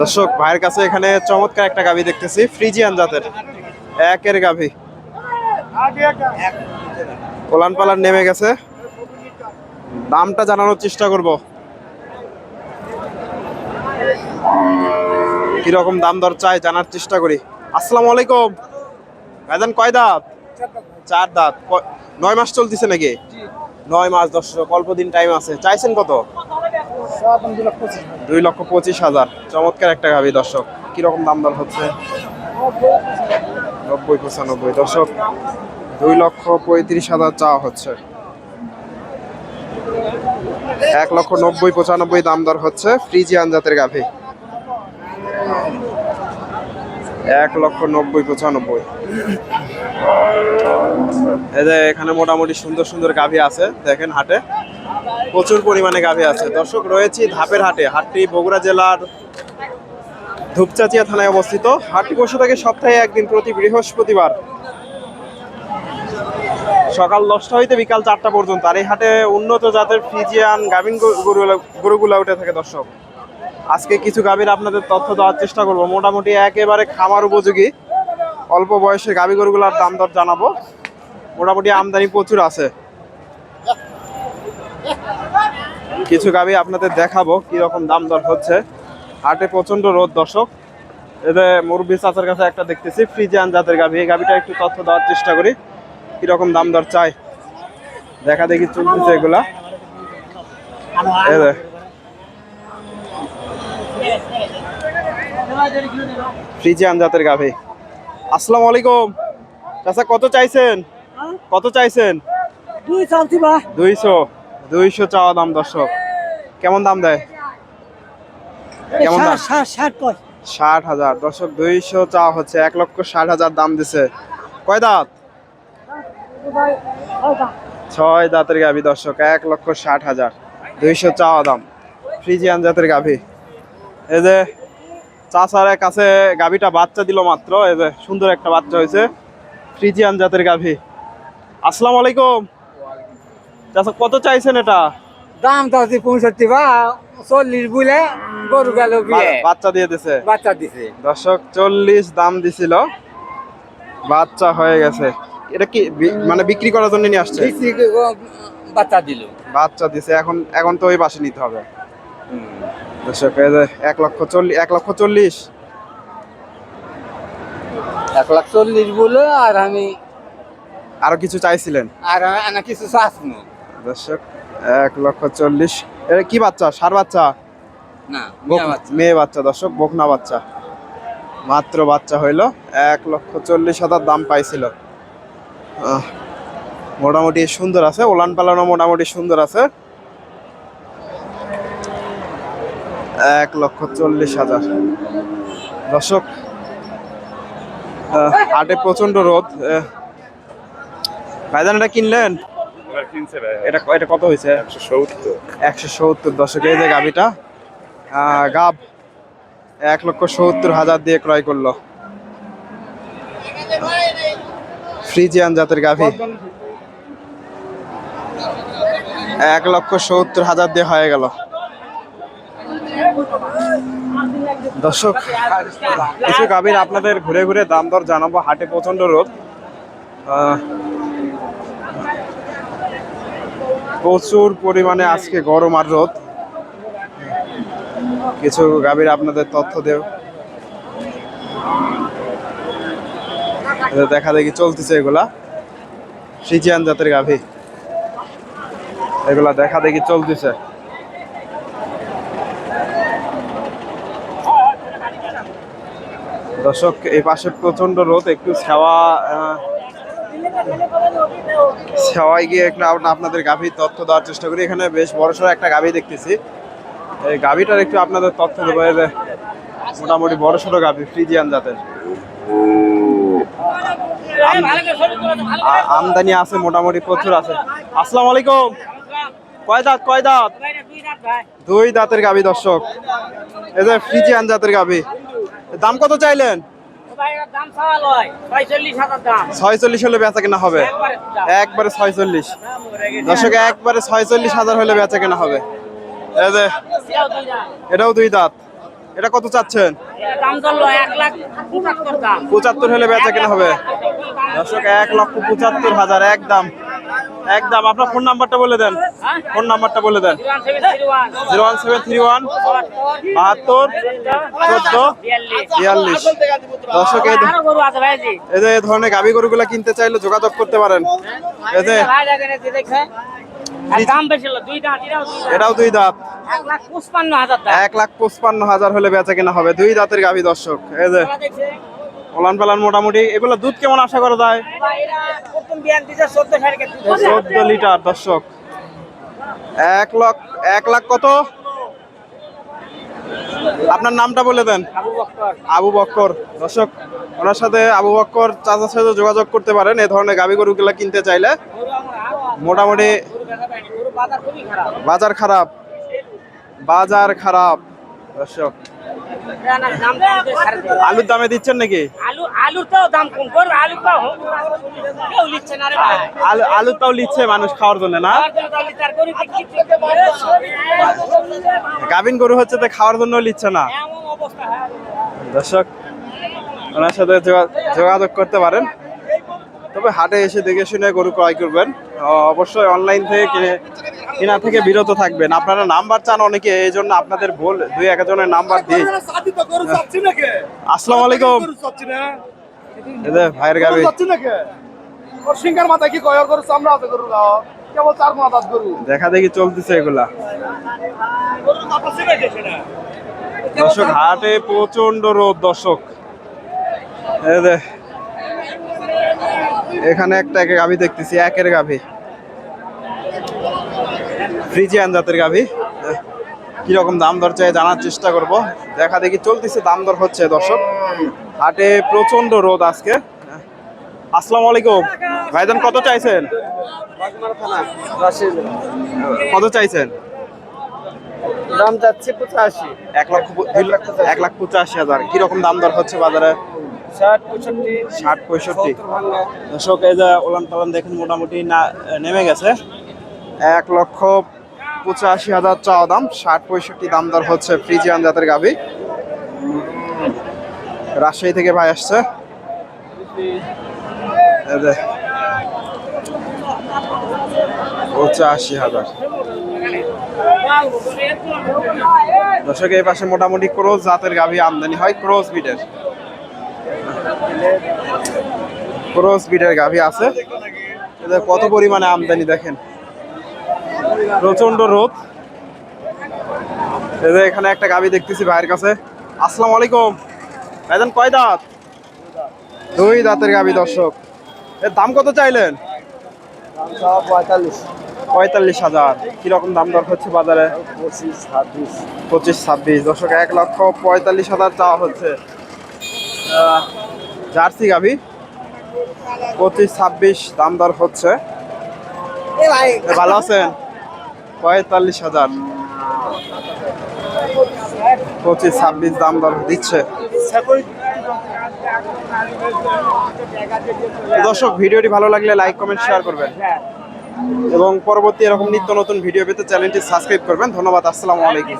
দর্শক ভাইয়ের কাছে এখানে চমৎকার একটা গাভি দেখতেছি ফ্রিজিয়ান জাতের একের গাভি। কোলান পালান নেমে গেছে। দামটা জানানোর চেষ্টা করব। কীরকম দাম দর চাই জানার চেষ্টা করি। আসসালামু আলাইকুম। ভাইজান কয় দাঁত? চার দাঁত। নয় মাস চলতেছে নাকি? নয় মাস দর্শক অল্প দিন টাইম আছে। চাইছেন কত? দুই লক্ষ পঁচিশ হাজার। চমৎকার একটা গাভি দর্শক। কীরকম দাম দর হচ্ছে? নব্বই পঁচানব্বই। দর্শক, দুই লক্ষ পঁয়ত্রিশ হাজার চাওয়া হচ্ছে। এক লক্ষ নব্বই পঁচানব্বই দাম দর হচ্ছে ফ্রিজিয়ান জাতের গাভি। এক লক্ষ নব্বই পঁচানব্বই। যে এখানে মোটামুটি সুন্দর সুন্দর গাভি আছে, দেখেন হাটে। প্রচুর পরিমাণে গাভী আছে। দর্শক, রয়েছি ধাপের হাটে। হাটটি বগুড়া জেলার ধূপচাচিয়া থানায় অবস্থিত। হাটটি বসে থাকে সপ্তাহে একদিন প্রতি বৃহস্পতিবার। সকাল দশটা হইতে বিকাল চারটা পর্যন্ত। আর এই হাটে উন্নত জাতের ফিজিয়ান গাভিন গরু- গরুগুলো- গরুগুলো উঠে থাকে দর্শক। আজকে কিছু গাভীর আপনাদের তথ্য দেওয়ার চেষ্টা করব। মোটামুটি একেবারে খামার উপযোগী। অল্প বয়সে গাভী গরুগুলোর দাম দর জানাব। মোটামুটি আমদানি প্রচুর আছে। কিছু গাভী আপনাদের দেখাবো কি রকম দাম দর হচ্ছে। হাটে প্রচণ্ড রোদ দর্শক। এতে মুরব্বী চাচার কাছে একটা দেখতেছি ফ্রিজিয়ান জাতের গাভী এই গাভীটা একটু তথ্য দেওয়ার চেষ্টা করি কি রকম দাম দর চাই। দেখা দেখি চলতেছে এগুলা। ফ্রিজিয়ান জাতের গাভী আসসালামু আলাইকুম। চাচা কত চাইছেন? কত চাইছেন? দুই দুইশো। দুইশো চাওয়া দাম দর্শক। কেমন দাম দেয়? কেমন দাম? ষাট হাজার। দর্শক দুইশো চাওয়া হচ্ছে এক লক্ষ ষাট হাজার দাম দিছে। কয় দাঁত? ছয় দাঁতের গাভী দর্শক এক লক্ষ ষাট হাজার। দুইশো চাওয়া দাম। ফ্রিজিয়ান জাতের গাভী। এই যে চাচার কাছে গাভীটা বাচ্চা দিল মাত্র। এই যে সুন্দর একটা বাচ্চা হয়েছে। ফ্রিজিয়ান জাতের গাভী। আসসালামু আলাইকুম। চাচা কত চাইছেন এটা? দাম তো আছে পঁয়ষট্টি বা চল্লিশ বুলে গরু গেল বাচ্চা দিয়ে দিছে? বাচ্চা দিছে। দর্শক চল্লিশ দাম দিছিল। বাচ্চা হয়ে গেছে। এটা কি মানে বিক্রি করার জন্য নিয়ে আসছে? বাচ্চা দিল। বাচ্চা দিছে। এখন এখন তো ওই বাসে নিতে হবে। দর্শক এই যে এক লক্ষ চল্লিশ এক লক্ষ চল্লিশ। এক লাখ চল্লিশ বলে আর আমি আরও কিছু চাইছিলেন? আর কিছু চাষ না। দর্শক এক লক্ষ চল্লিশ। এটা কি বাচ্চা? সার বাচ্চা? না মেয়ে বাচ্চা। দর্শক বকনা বাচ্চা। মাত্র বাচ্চা হইল এক লক্ষ চল্লিশ হাজার দাম পাইছিল। মোটামুটি সুন্দর আছে ওলান পালানো মোটামুটি সুন্দর আছে। এক লক্ষ চল্লিশ হাজার। দর্শক হাটে প্রচণ্ড রোদ। ভাইজান এটা কিনলেন? এটা এটা কত হয়েছে? একশো সত্তর। একশো সত্তর দশকে এই যে গাভিটা গাব এক লক্ষ সত্তর হাজার দিয়ে ক্রয় করল। ফ্রিজিয়ান জাতের গাভি। এক লক্ষ সত্তর হাজার দিয়ে হয়ে গেল। দর্শক কিছু গাভীর আপনাদের ঘুরে ঘুরে দাম দর জানাব হাটে প্রচণ্ড রোদ। প্রচুর পরিমাণে আজকে গরম আর রোদ। কিছু গাভীর আপনাদের তথ্য দেব। দেখা দেখি চলতেছে এগুলা। সিজিয়ান জাতের গাভী। এগুলা দেখা দেখি চলতেছে। দর্শক এই পাশে প্রচণ্ড রোদ, একটু ছাওয়া ছাওয়ায় গিয়ে একটু আপ- আপনাদের গাভীর তথ্য দেওয়ার চেষ্টা করি। এখানে বেশ বড়সড় একটা গাভী দেখতেছি। এই গাভীটার একটু আপনাদের তথ্য দেবো। মোটামুটি বড়সড় গাভী, ফ্রিজিয়ান জাতের। আমদানি আছে, মোটামুটি প্রচুর আছে। আসসালামু আলাইকুম। কয় দাঁত কয় দাঁত? দুই দাঁতের গাভী, দর্শক। এই যে ফ্রিজিয়ান জাতের গাভী। দাম কত চাইলেন? ছয়চল্লিশ হলে বেচা কেনা হবে? একবারে ছয়চল্লিশ। দর্শক একবারে ছয়চল্লিশ হাজার হলে বেচা কেনা হবে। এটাও দুই দাঁত। এটা কত চাচ্ছেন? দাম এক পঁচাত্তর হলে বেচা কেনা হবে। দর্শক এক লক্ষ পঁচাত্তর হাজার একদম একদম, আপনার ফোন নাম্বারটা বলে দেন। ফোন নাম্বারটা বলে দেন। Zero one seven three one বাহাত্তর চোদ্দ বিয়াল্লিশ। দর্শক, এই যে এই ধরনের গাভী গরুগুলা কিনতে চাইলে যোগাযোগ করতে পারেন। এই এটাও দুই দাঁত। এক লাখ পঁচপান্ন হাজার হলে বেচা কেনা হবে। দুই দাঁতের গাভী, দর্শক। এই যে ওলান পালান মোটামুটি। এগুলো দুধ কেমন আশা করা যায়? চোদ্দ লিটার দর্শক। এক লাখ এক লাখ কত? আপনার নামটা বলে দেন। আবু বক্কর। দর্শক ওনার সাথে আবু বক্কর চাচার সাথে যোগাযোগ করতে পারেন এই ধরনের গাভী গরুগুলো কিনতে চাইলে। মোটামুটি বাজার খারাপ। বাজার খারাপ। দর্শক। আলুর দামে দিচ্ছেন নাকি? আলু আলুর দাম কম আলু তো কেউ নিচ্ছে না রে ভাই। আলু আলুর তাও লিচ্ছে মানুষ খাওয়ার জন্য না? আর গরু গাভিন গরু হচ্ছে তো খাওয়ার জন্য লিচ্ছে না। হয়। দর্শক ওনার সাথে যোগা- যোগাযোগ করতে পারেন। তবে হাটে এসে দেখে শুনে গরু ক্রয় করবেন। অবশ্যই অনলাইন থেকে কিনে কেনা থেকে বিরত থাকবেন। আপনারা নাম্বার চান অনেকে, এই জন্য আপনাদের ভুল, দুই একজনের নাম্বার দিই আসসালামু আলাইকুম। ভাইয়ের গাবি দেখা দেখি চলতেছে এগুলা। দর্শক, হাটে প্রচণ্ড রোদ, দর্শক। এখানে একটা একে গাভি দেখতেছি, একের গাভি। ফ্রিজিয়ান জাতের গাভি। কীরকম দাম দর চাই জানার চেষ্টা করব। দেখা দেখি চলতেছে দাম দর হচ্ছে দর্শক। হাটে প্রচণ্ড রোদ আজকে। আসসালামু আলাইকুম। ভাইজান কত চাইছেন? কত চাইছেন? দাম যাচ্ছে পঁচাশি। এক লক্ষ লাখ এক লাখ পঁচাশি হাজার। কীরকম দাম দর হচ্ছে বাজারে? ষাট পঁয়ষট্টি। ষাট পঁয়ষট্টি। দর্শক এই যে ওলান পালান দেখেন মোটামুটি না নেমে গেছে। এক লক্ষ পঁচাশি হাজার চাওয়া দাম, ষাট পঁয়ষট্টি দাম দর হচ্ছে ফ্রিজিয়ান জাতের গাভি। রাজশাহী থেকে ভাই আসছে। পঁচাশি হাজার। দর্শক, এই পাশে মোটামুটি ক্রোজ জাতের গাভি আমদানি হয়, ক্রোজ বিটের। ক্রস বিটের গাভী আছে। কত পরিমাণে আমদানি দেখেন? প্রচণ্ড রোদ। এদের এখানে একটা গাভী দেখতেছি ভাইয়ের কাছে। আসসালামু আলাইকুম। ভাইজান কয় দাঁত? দুই দাঁতের গাভী দর্শক। এর দাম কত চাইলেন? পঁয়তাল্লিশ পঁয়তাল্লিশ হাজার। কীরকম দাম দর হচ্ছে বাজারে? পঁচিশ ছাব্বিশ। পঁচিশ ছাব্বিশ দর্শক এক লক্ষ পঁয়তাল্লিশ হাজার চাওয়া হচ্ছে। জার্সি গাভী পঁচিশ ছাব্বিশ দাম দর হচ্ছে। ভালো আছেন? পঁয়তাল্লিশ হাজার। পঁচিশ, ছাব্বিশ দাম দর দিচ্ছে। দর্শক, ভিডিওটি ভালো লাগলে লাইক, কমেন্ট, শেয়ার করবেন। এবং পরবর্তী এরকম নিত্য নতুন ভিডিও পেতে চ্যানেলটি সাবস্ক্রাইব করবেন। ধন্যবাদ, আসসালামু আলাইকুম।